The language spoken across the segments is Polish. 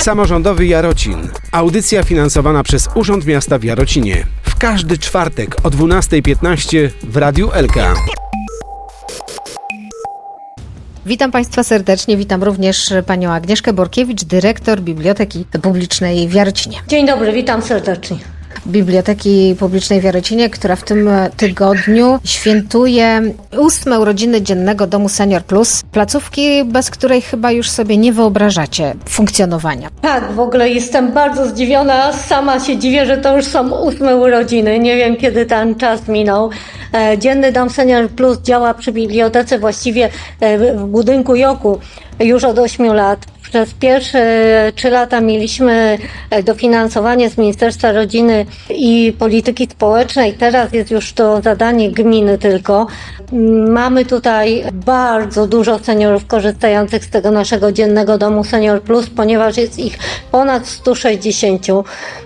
Samorządowy Jarocin. Audycja finansowana przez Urząd Miasta w Jarocinie. W każdy czwartek o 12.15 w Radiu Elka. Witam Państwa serdecznie, witam również Panią Agnieszkę Borkiewicz, dyrektor Biblioteki Publicznej w Jarocinie. Dzień dobry, witam serdecznie. Biblioteki Publicznej w Jarocinie, która w tym tygodniu świętuje ósme urodziny Dziennego Domu Senior Plus, placówki, bez której chyba już sobie nie wyobrażacie funkcjonowania. Tak, w ogóle jestem bardzo zdziwiona. Sama się dziwię, że to już są ósme urodziny. Nie wiem, kiedy ten czas minął. E, Dzienny Dom Senior Plus działa przy bibliotece właściwie e, w budynku Joku już od 8 lat. Przez pierwsze trzy lata mieliśmy e, dofinansowanie z Ministerstwa Rodziny i Polityki Społecznej. Teraz jest już to zadanie gminy tylko. Mm, Mamy tutaj bardzo dużo seniorów korzystających z tego naszego dziennego domu Senior Plus, ponieważ jest ich ponad 160.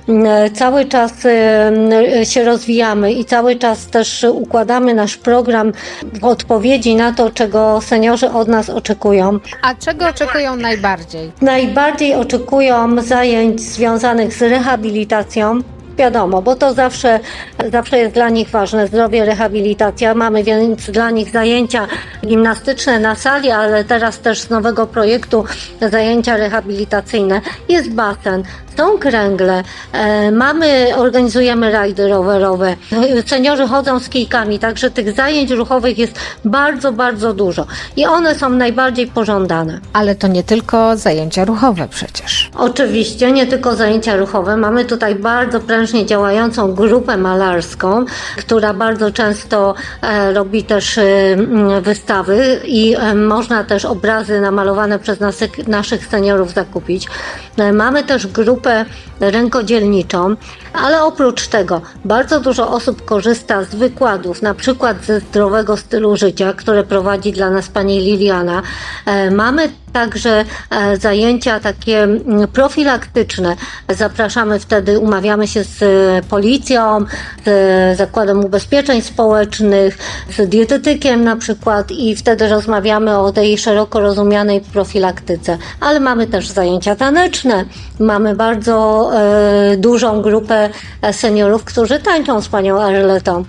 Mm, Cały czas e, się rozwijamy i cały czas też układamy nasz program w odpowiedzi na to, czego seniorzy od nas oczekują. A czego oczekują najbardziej? Najbardziej oczekują zajęć związanych z rehabilitacją. Wiadomo, bo to zawsze, zawsze jest dla nich ważne, zdrowie, rehabilitacja. Mamy więc dla nich zajęcia gimnastyczne na sali, ale teraz też z nowego projektu zajęcia rehabilitacyjne. Jest basen, są kręgle, e, mamy, organizujemy rajdy rowerowe. Seniorzy chodzą z kijkami, także tych zajęć ruchowych jest bardzo, bardzo dużo. I one są najbardziej pożądane. Ale to nie tylko zajęcia ruchowe przecież. Oczywiście, nie tylko zajęcia ruchowe. Mamy tutaj bardzo prężnie działającą grupę malarską, która bardzo często e, robi też e, wystawy i e, można też obrazy namalowane przez nasych, naszych seniorów zakupić. Mamy też grupę rękodzielniczą, ale oprócz tego bardzo dużo osób korzysta z wykładów, na przykład ze zdrowego stylu życia, które prowadzi dla nas pani Liliana. Mamy także e, zajęcia takie mm, profilaktyczne. Zapraszamy wtedy, umawiamy się z e, policją, z Zakładem Ubezpieczeń Społecznych, z dietetykiem na przykład i wtedy rozmawiamy o tej szeroko rozumianej profilaktyce. Ale mamy też zajęcia taneczne, mamy bardzo e, dużą grupę e, seniorów, którzy tańczą z panią Arletą.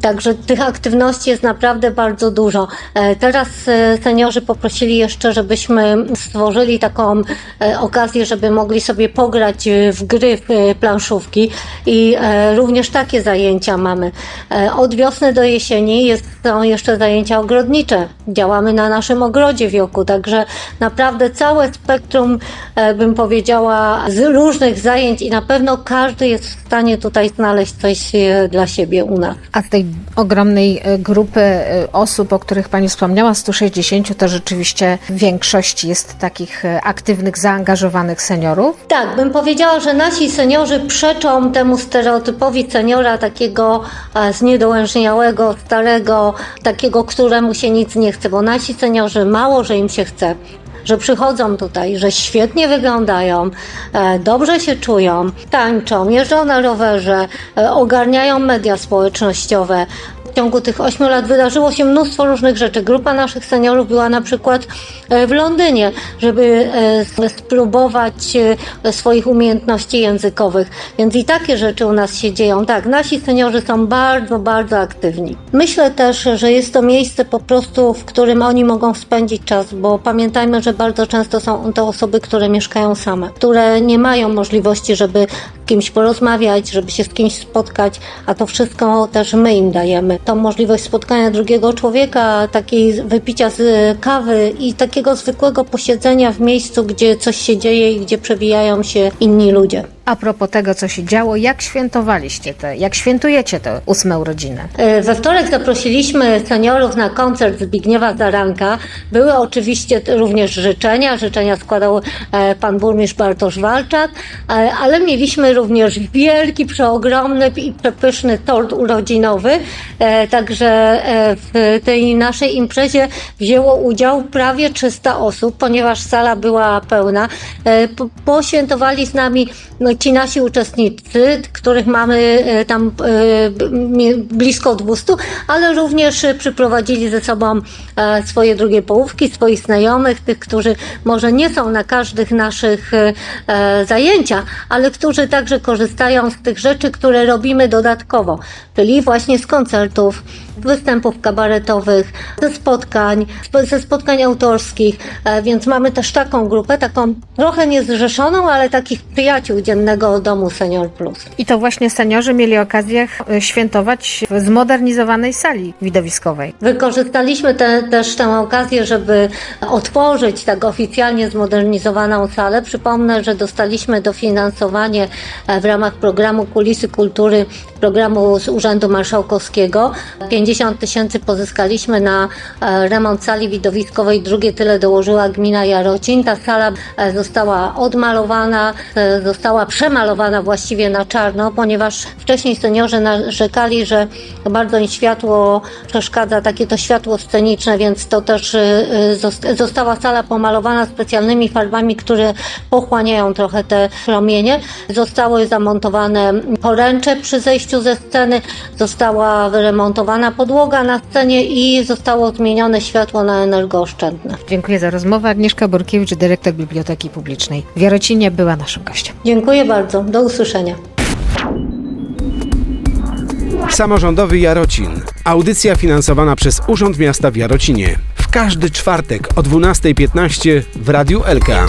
Także tych aktywności jest naprawdę bardzo dużo. E, Teraz e, seniorzy poprosili jeszcze, żebyśmy stworzyli taką e, okazję, żeby mogli sobie pograć e, w gry, w e, planszówki i e, również takie zajęcia mamy. E, Od wiosny do jesieni są jeszcze zajęcia ogrodnicze. Działamy na naszym ogrodzie w Joku, także naprawdę całe spektrum, e, bym powiedziała, z różnych zajęć i na pewno każdy jest w stanie tutaj znaleźć coś e, dla siebie u nas. A z tej ogromnej e, grupy e, osób, o których Pani wspomniała, 160, to rzeczywiście większość jest takich e, aktywnych, zaangażowanych seniorów. Tak, bym powiedziała, że nasi seniorzy przeczą temu stereotypowi seniora takiego e, zniedołężniałego, starego, takiego, któremu się nic nie chce, bo nasi seniorzy mało, że im się chce. Że przychodzą tutaj, że świetnie wyglądają, e, dobrze się czują, tańczą, jeżdżą na rowerze, ogarniają media społecznościowe, w ciągu tych ośmiu lat wydarzyło się mnóstwo różnych rzeczy. Grupa naszych seniorów była na przykład e, w Londynie, żeby e, spróbować e, swoich umiejętności językowych. Więc i takie rzeczy u nas się dzieją. Tak, nasi seniorzy są bardzo, bardzo aktywni. Myślę też, że jest to miejsce po prostu, w którym oni mogą spędzić czas, bo pamiętajmy, że bardzo często są to osoby, które mieszkają same, które nie mają możliwości, żeby kimś porozmawiać, żeby się z kimś spotkać, a to wszystko też my im dajemy. Tą możliwość spotkania drugiego człowieka, takiej wypicia z kawy i takiego zwykłego posiedzenia w miejscu, gdzie coś się dzieje i gdzie przewijają się inni ludzie. A propos tego, co się działo, jak świętowaliście te, jak świętujecie te ósme urodziny? E, We wtorek zaprosiliśmy seniorów na koncert Zbigniewa Zaranka. Były oczywiście również życzenia. Życzenia składał e, pan burmistrz Bartosz Walczak, e, ale mieliśmy również wielki, przeogromny i przepyszny tort urodzinowy. Także w tej naszej imprezie wzięło udział prawie 300 osób, ponieważ sala była pełna. Po- Poświętowali z nami no, ci nasi uczestnicy, których mamy e, tam e, blisko 200, ale również e, przyprowadzili ze sobą swoje drugie połówki, swoich znajomych, tych, którzy może nie są na każdych naszych zajęciach, ale którzy także korzystają z tych rzeczy, które robimy dodatkowo, czyli właśnie z koncertów, występów kabaretowych, ze spotkań, sp- ze spotkań autorskich, e, więc mamy też taką grupę, taką trochę niezrzeszoną, ale takich przyjaciół Dziennego Domu Senior Plus. I to właśnie seniorzy mieli okazję e, świętować w zmodernizowanej sali widowiskowej. Wykorzystaliśmy te, też tę okazję, żeby otworzyć tak oficjalnie zmodernizowaną salę. Przypomnę, że dostaliśmy dofinansowanie e, w ramach programu Kulisy Kultury, programu z Urzędu Marszałkowskiego. 50 tysięcy pozyskaliśmy na e, remont sali widowiskowej, drugie tyle dołożyła gmina Jarocin. Ta sala e, została odmalowana, e, została przemalowana właściwie na czarno, ponieważ wcześniej seniorzy narzekali, że bardzo im światło przeszkadza, takie to światło sceniczne, więc to też zost- została sala pomalowana specjalnymi farbami, które pochłaniają trochę te promienie. Zostały zamontowane poręcze przy zejściu ze sceny, została wyremontowana podłoga na scenie i zostało zmienione światło na energooszczędne. Dziękuję za rozmowę. Agnieszka Borkiewicz, dyrektor Biblioteki Publicznej w Jarocinie, była naszym gościem. Dziękuję bardzo. Do usłyszenia. Samorządowy Jarocin. Audycja finansowana przez Urząd Miasta w Jarocinie. W każdy czwartek o 12.15 w Radiu Elka.